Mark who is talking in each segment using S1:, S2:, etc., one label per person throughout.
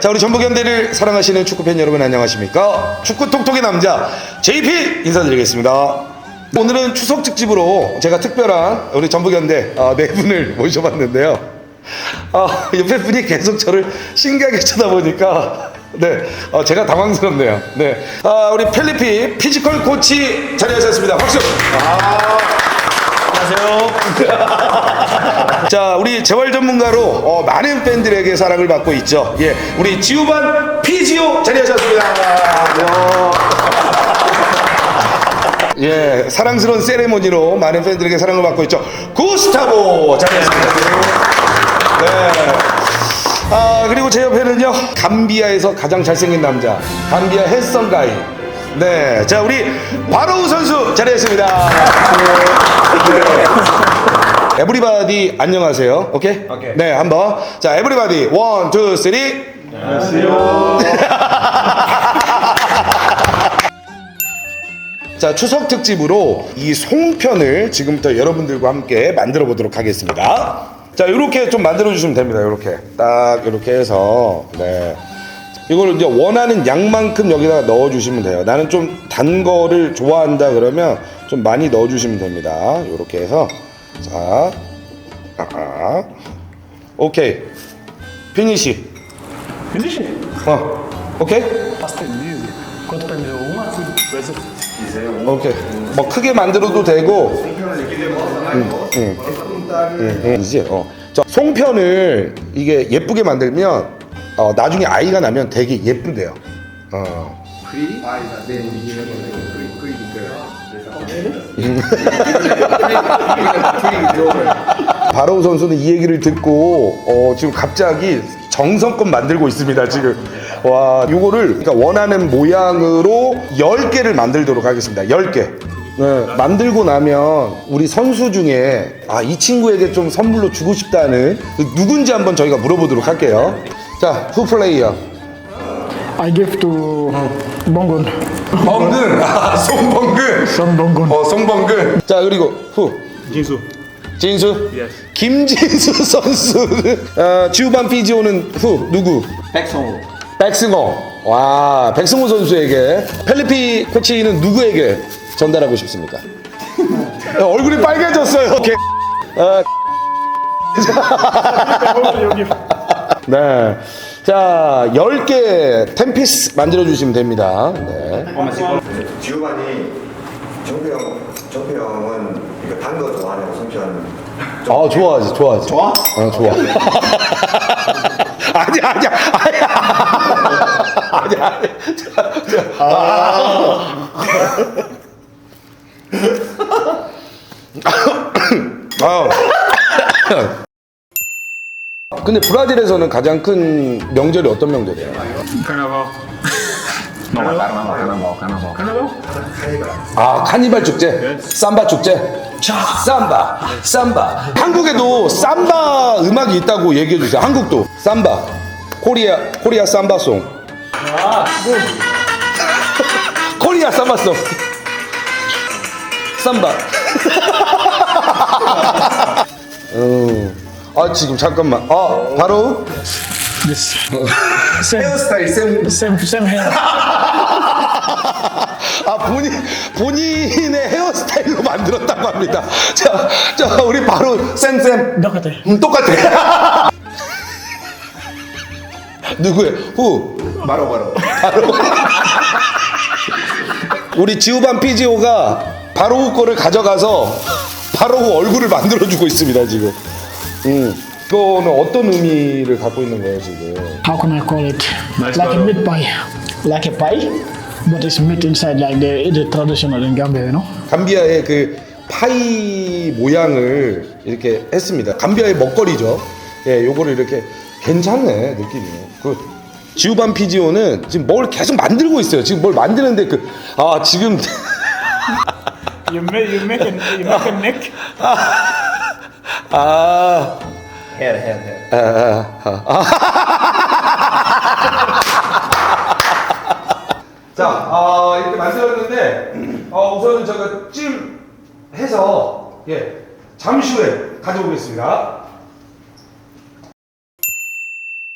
S1: 자 우리 전북현대를 사랑하시는 축구팬 여러분 안녕하십니까? 축구 톡톡의 남자 JP 인사드리겠습니다. 오늘은 추석 특집으로 제가 특별한 우리 전북현대 아, 네 분을 모셔봤는데요. 아, 옆에 분이 계속 저를 신기하게 쳐다보니까 네 어, 제가 당황스럽네요. 네. 아, 우리 펠리피 피지컬 코치 자리하셨습니다. 박수 자, 우리 재활 전문가로 어, 많은 팬들에게 사랑을 받고 있죠. 예, 우리 지우반 피지오 자리하셨습니다. 예, 사랑스러운 세레모니로 많은 팬들에게 사랑을 받고 있죠. 구스타보 자리하셨습니다. 네. 아, 그리고 제 옆에는요, 감비아에서 가장 잘생긴 남자, 감비아 헬성 가이. 네, 자, 우리 바로우 선수 자리했습니다. 에브리바디 안녕하세요. 오케이?
S2: 오케이.
S1: 네, 한번. 자, 에브리바디 원, 투, 쓰리. 자, 추석 특집으로 이 송편을 지금부터 여러분들과 함께 만들어 보도록 하겠습니다. 자, 이렇게 좀 만들어 주시면 됩니다. 이렇게. 딱 이렇게 해서 네. 이걸 이제 원하는 양만큼 여기다가 넣어 주시면 돼요. 나는 좀 단 거를 좋아한다 그러면 좀 많이 넣어 주시면 됩니다. 이렇게 해서 자. 아. 오케이. 피니시.
S3: Finish.
S1: 어. 오케이? 오케이. 뭐 크게 만들어도 되고. 응, 응. 응, 응, 이제 어. 저 송편을 이게 예쁘게 만들면 어, 나중에 아이가 나면 되게 예쁘대요. 어.
S4: Ah, like a pretty, pretty girl. Pretty girl.
S1: 바로우 선수는 이 얘기를 듣고 어, 지금 갑자기 정성껏 만들고 있습니다 지금 와 요거를 그러니까 원하는 모양으로 10개를 만들도록 하겠습니다 10개 네, 만들고 나면 우리 선수 중에 아 이 친구에게 좀 선물로 주고 싶다는 그 누군지 한번 저희가 물어보도록 할게요 자 후플레이어
S3: I give to Bongon.
S1: 범근 아 송범근
S3: Songbongun.
S1: 어 송범근 자 그리고 후
S2: Jinsu.
S1: 진수
S2: Yes.
S1: 김진수 선수는 어, 지우반 피지오는 후 누구
S4: 백성호.
S1: 백승호 와 백승호 선수에게 펠리피 코치는 누구에게 전달하고 싶습니까? 어, 얼굴이 빨개졌어요. 오케이. 어, 네. 자, 10개 템피스 만들어 주시면 됩니다. 네.
S5: 지우반이 정표 형, 정표 형은 이거 단거 좋아하냐고 송편
S1: 아, 좋아하지, 좋아하지. 좋아? 어, 좋아. 아니야, 아니야, 아니야. 아니야, 아니야. 아. 근데 브라질에서는 가장 큰 명절이 어떤 명절이에요?
S2: Não, é carnaval, carnaval, carnaval. Carnaval?
S1: 아 카니발 축제, 삼바 축제, 삼바, 삼바. 한국에도 삼바 음악이 있다고 얘기해 주세요. 한국도 삼바, 코리아 코리아 삼바송. 코리아 삼바송. 삼바. 음. 아 지금 잠깐만. 아 바로 헤어스타일 쌤.
S3: same, same hair.
S1: 아 본인 본인의 헤어스타일로 만들었다고 합니다. 자, 자 우리 바로 쌤쌤.
S3: Dokter.
S1: 음, 똑같아. 누구예요? 후.
S5: 바로 바로
S1: 우리 지우반 피지오가 바로 후 거를 가져가서 바로 후 얼굴을 만들어주고 있습니다 지금. 음. 이거는 어떤 의미를 갖고 있는 거예요 지금?
S3: How can I call it?
S2: Nice
S3: like a meat pie. Like a pie, but it's meat inside, like the, the traditional in Gambia, you know?
S1: 감비아의 그 파이 모양을 이렇게 했습니다. 감비아의 먹거리죠. 예, 요거를 이렇게 괜찮네 느낌이. 그 지우반 피지오는 지금 뭘 계속 만들고 있어요. 지금 뭘 만드는데 그 아 지금
S6: You make you make a you make a neck.
S1: 아
S4: Hair, hair, hair.
S1: 아, 아, 아. 자, 어, 이렇게 만들었는데 어, 우선은 제가 찜 해서 예 잠시 후에 가져오겠습니다.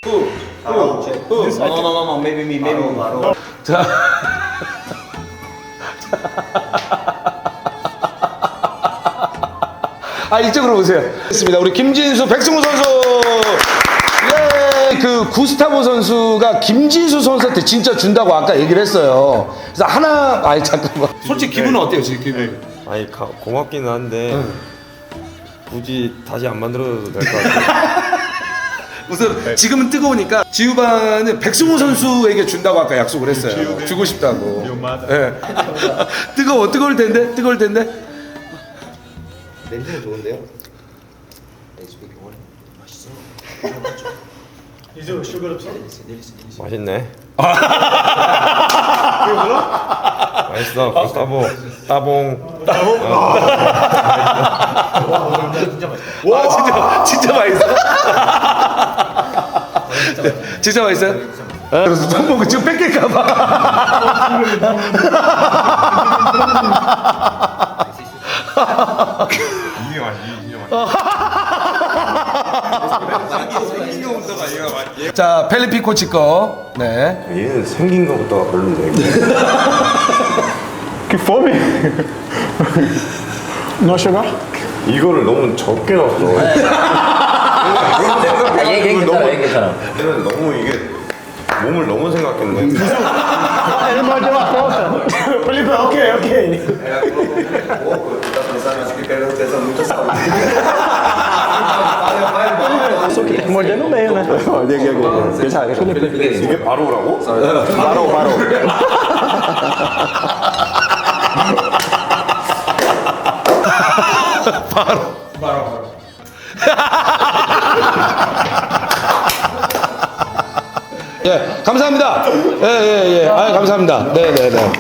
S1: 후, 후,
S5: No, no, no, no, maybe me, maybe me.
S1: 자. 아 이쪽으로 오세요. 됐습니다. 우리 김진수 백승우 선수. 예, 그 구스타보 선수가 김진수 선수한테 진짜 준다고 아까 얘기를 했어요. 그래서 하나, 아니 잠깐만. 솔직히 기분은 어때요 지금 기분?
S7: 아니 가, 고맙기는 한데 굳이 다시 안 만들어도 될 것 같아요.
S1: 우선 지금은 뜨거우니까 지우바는 백승우 선수에게 준다고 아까 약속을 했어요. 주고 싶다고. 예. 뜨거워, 뜨거울 텐데, 뜨거울 텐데.
S5: 냄새는 좋은데요?
S7: 맛있네. 맛있어. 따봉. 따봉.
S1: 와, 진짜, 진짜 맛있어. 진짜 맛있어요? 그래서 손목을 지금 뺏길까봐. 자, 펠리피 코치 거. 네.
S7: 얘는 생긴 것부터가 별론데.
S6: Que fome!
S7: 이거를 너무 적게 넣었어.
S8: 얘, 얘 괜찮아, 얘 괜찮아.
S7: 얘는 너무 이게 몸을 너무 생각했네.
S3: Ele mordeu a ponta. Felipe, ok, ok.
S5: pouco, tá pensando, acho que quero pensar muito saúde.
S3: Só que tem que morder no meio, né?
S7: 이게 바로라고?
S1: 바로, 바로. 예, 감사합니다. 예, 예, 예. 아, 감사합니다. 네, 네, 네.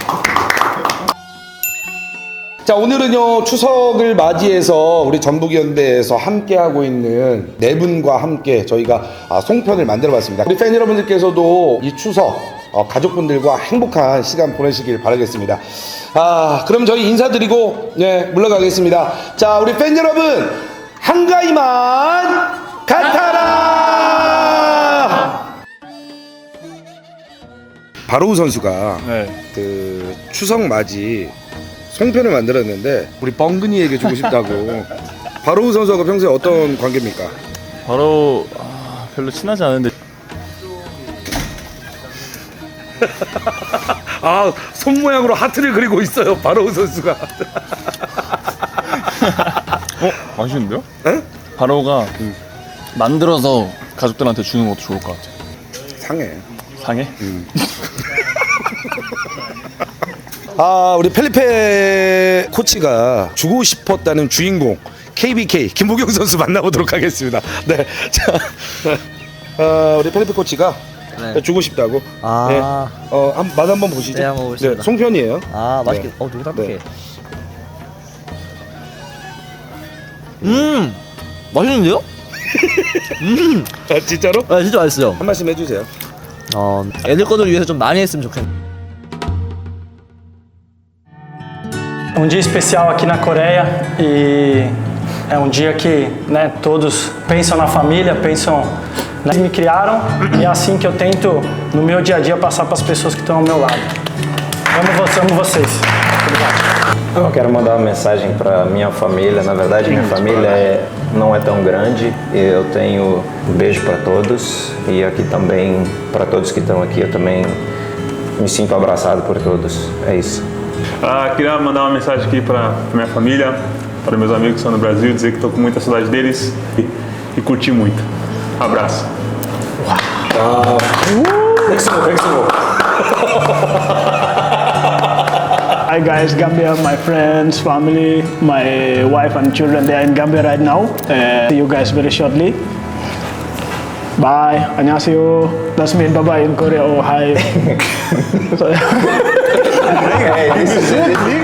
S1: 자, 오늘은요, 추석을 맞이해서 우리 전북연대에서 함께하고 있는 네 분과 함께 저희가 아, 송편을 만들어 봤습니다. 우리 팬 여러분들께서도 이 추석, 어, 가족분들과 행복한 시간 보내시길 바라겠습니다. 아, 그럼 저희 인사드리고, 네, 물러가겠습니다. 자, 우리 팬 여러분, 한가위만 같아라! 바로우 선수가
S6: 네.
S1: 그 추석 맞이 송편을 만들었는데 우리 뻥근이에게 주고 싶다고 바로우 선수하고 평소에 어떤 관계입니까?
S6: 바로 아, 별로 친하지 않은데
S1: 아, 손 모양으로 하트를 그리고 있어요. 바로우 선수가.
S6: 어? 아쉬운데요?
S1: 에?
S6: 바로가 만들어서 가족들한테 주는 것도 좋을 것 같아요.
S1: 상해.
S6: 상해?
S1: 아, 우리 펠리페 코치가 주고 싶었다는 주인공 KBK 김보경 선수 만나보도록 하겠습니다. 네, 자, 어, 우리 펠리페 코치가 주고 싶다고.
S8: 아.
S1: 네. 어, 한, 맛 한번 보시죠.
S8: 네, 한번 보겠습니다.
S1: 송편이에요.
S8: 아, 맛있게.
S1: 네.
S8: 어, 되게 딱딱해.
S1: 네.
S8: 음! 맛있는데요?
S1: 아, 진짜로?
S8: 아, 진짜 맛있어요.
S1: 한 말씀 해주세요.
S8: 어, 애들 거들 위해서 좀 많이 했으면 좋겠네.
S3: Um dia especial aqui na Coreia e é um dia que né, todos pensam na família, pensam né, me criaram e é assim que eu tento no meu dia a dia passar para as pessoas que estão ao meu lado. Amo você, amo vocês.
S9: Eu quero mandar uma mensagem para minha família. Na verdade, minha família é- não é tão grande. Eu tenho um beijo para todos e aqui também para todos que estão aqui. Eu também me sinto abraçado por todos. É isso.
S10: Ah, queria mandar uma mensagem aqui para minha família, para meus amigos que estão no Brasil, dizer que estou com muita saudade deles e, e curti muito. Abraço.
S3: Hi guys, Gambia, my friends, family, my wife and children, they are in Gambia right now. Uh, see you guys very shortly. Bye. 안녕하세요. That's me. Bye bye in Korea. Oh hi.
S5: Hey, this is it.